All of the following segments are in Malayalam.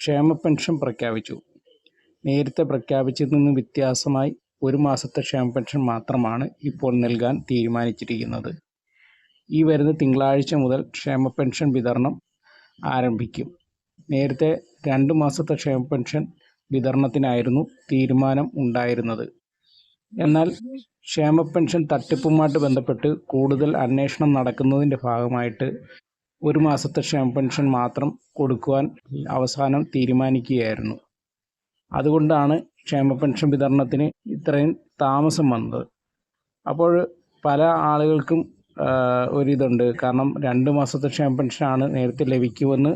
ക്ഷേമ പെൻഷൻ പ്രഖ്യാപിച്ചു. നേരത്തെ പ്രഖ്യാപിച്ചതിൽ നിന്ന് വ്യത്യാസമായി ഒരു മാസത്തെ ക്ഷേമ പെൻഷൻ മാത്രമാണ് ഇപ്പോൾ നൽകാൻ തീരുമാനിച്ചിരിക്കുന്നത്. ഈ വരുന്ന തിങ്കളാഴ്ച മുതൽ ക്ഷേമ പെൻഷൻ വിതരണം ആരംഭിക്കും. നേരത്തെ രണ്ട് മാസത്തെ ക്ഷേമ പെൻഷൻ വിതരണത്തിനായിരുന്നു തീരുമാനം ഉണ്ടായിരുന്നത്. എന്നാൽ ക്ഷേമ പെൻഷൻ തട്ടിപ്പുമായിട്ട് ബന്ധപ്പെട്ട് കൂടുതൽ അന്വേഷണം നടക്കുന്നതിന്റെ ഭാഗമായിട്ട് ഒരു മാസത്തെ ക്ഷേമ പെൻഷൻ മാത്രം കൊടുക്കുവാൻ അവസാനം തീരുമാനിക്കുകയായിരുന്നു. അതുകൊണ്ടാണ് ക്ഷേമ പെൻഷൻ വിതരണത്തിന് ഇത്രയും താമസം വന്നത്. അപ്പോൾ പല ആളുകൾക്കും ഒരിതുണ്ട്. കാരണം രണ്ട് മാസത്തെ ക്ഷേമ പെൻഷനാണ് നേരത്തെ ലഭിക്കുമെന്ന്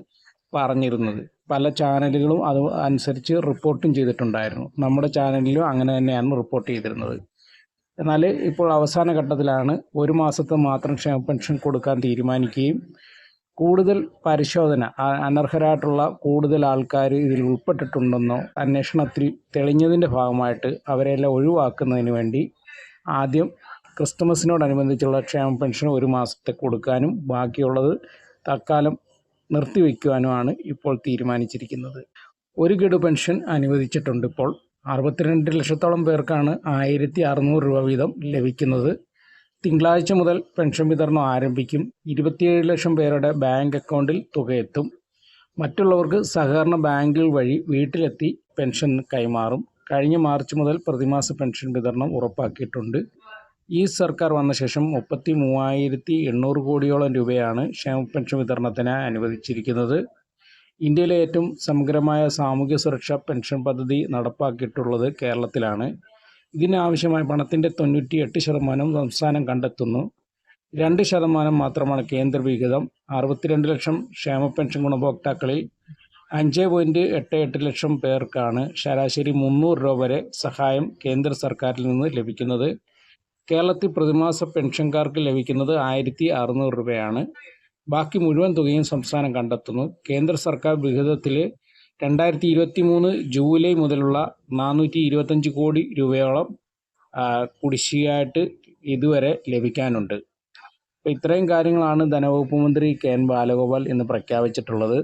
പറഞ്ഞിരുന്നത്. പല ചാനലുകളും അത് അനുസരിച്ച് റിപ്പോർട്ടും ചെയ്തിട്ടുണ്ടായിരുന്നു. നമ്മുടെ ചാനലിലും അങ്ങനെ തന്നെയാണ് റിപ്പോർട്ട് ചെയ്തിരുന്നത്. എന്നാൽ ഇപ്പോൾ അവസാന ഘട്ടത്തിലാണ് ഒരു മാസത്തെ മാത്രം ക്ഷേമ പെൻഷൻ കൊടുക്കാൻ തീരുമാനിക്കുകയും കൂടുതൽ പരിശോധന അനർഹരായിട്ടുള്ള കൂടുതൽ ആൾക്കാർ ഇതിൽ ഉൾപ്പെട്ടിട്ടുണ്ടെന്നോ അന്വേഷണത്തിൽ തെളിഞ്ഞതിന്റെ ഭാഗമായിട്ട് അവരെല്ലാം ഒഴിവാക്കുന്നതിന് വേണ്ടി ആദ്യം ക്രിസ്തുമസിനോടനുബന്ധിച്ചുള്ള ക്ഷേമ പെൻഷൻ ഒരു മാസത്തെ കൊടുക്കാനും ബാക്കിയുള്ളത് തൽക്കാലം നിർത്തിവെക്കുവാനുമാണ് ഇപ്പോൾ തീരുമാനിച്ചിരിക്കുന്നത്. ഒരു ഗഡു പെൻഷൻ അനുവദിച്ചിട്ടുണ്ട് ഇപ്പോൾ. അറുപത്തിരണ്ട് ലക്ഷത്തോളം പേർക്കാണ് ആയിരത്തി അറുന്നൂറ് രൂപ വീതം ലഭിക്കുന്നത്. തിങ്കളാഴ്ച മുതൽ പെൻഷൻ വിതരണം ആരംഭിക്കും. ഇരുപത്തിയേഴ് ലക്ഷം പേരുടെ ബാങ്ക് അക്കൗണ്ടിൽ തുകയെത്തും മറ്റുള്ളവർക്ക് സഹകരണ ബാങ്കുകൾ വഴി വീട്ടിലെത്തി പെൻഷൻ കൈമാറും. കഴിഞ്ഞ മാർച്ച് മുതൽ പ്രതിമാസ പെൻഷൻ വിതരണം ഉറപ്പാക്കിയിട്ടുണ്ട്. ഈ സർക്കാർ വന്ന ശേഷം മുപ്പത്തി മൂവായിരത്തി എണ്ണൂറ് കോടിയോളം രൂപയാണ് ക്ഷേമ പെൻഷൻ വിതരണത്തിന് അനുവദിച്ചിരിക്കുന്നത്. ഇന്ത്യയിലെ ഏറ്റവും സമഗ്രമായ സാമൂഹ്യ സുരക്ഷാ പെൻഷൻ പദ്ധതി നടപ്പാക്കിയിട്ടുള്ളത് കേരളത്തിലാണ്. ഇതിനാവശ്യമായ പണത്തിന്റെ തൊണ്ണൂറ്റി എട്ട് ശതമാനം സംസ്ഥാനം കണ്ടെത്തുന്നു. രണ്ട് ശതമാനം മാത്രമാണ് കേന്ദ്ര വിഹിതം. അറുപത്തിരണ്ട് ലക്ഷം ക്ഷേമ പെൻഷൻ ഗുണഭോക്താക്കളിൽ അഞ്ച് പോയിന്റ് എട്ട് എട്ട് ലക്ഷം പേർക്കാണ് ശരാശരി മുന്നൂറ് രൂപ വരെ സഹായം കേന്ദ്ര സർക്കാരിൽ നിന്ന് ലഭിക്കുന്നത്. കേരളത്തിൽ പ്രതിമാസ പെൻഷൻകാർക്ക് ലഭിക്കുന്നത് ആയിരത്തി അറുന്നൂറ് രൂപയാണ്. ബാക്കി മുഴുവൻ തുകയും സംസ്ഥാനം കണ്ടെത്തുന്നു. കേന്ദ്ര സർക്കാർ വിഹിതത്തിൽ രണ്ടായിരത്തി ഇരുപത്തി മൂന്ന് ജൂലൈ മുതലുള്ള നാനൂറ്റി ഇരുപത്തഞ്ച് കോടി രൂപയോളം കുടിശ്ശികയായിട്ട് ഇതുവരെ ലഭിക്കാനുണ്ട്. അപ്പോൾ ഇത്രയും കാര്യങ്ങളാണ് ധനവകുപ്പ് മന്ത്രി കെ എൻ ബാലഗോപാൽ ഇന്ന് പ്രഖ്യാപിച്ചിട്ടുള്ളത്.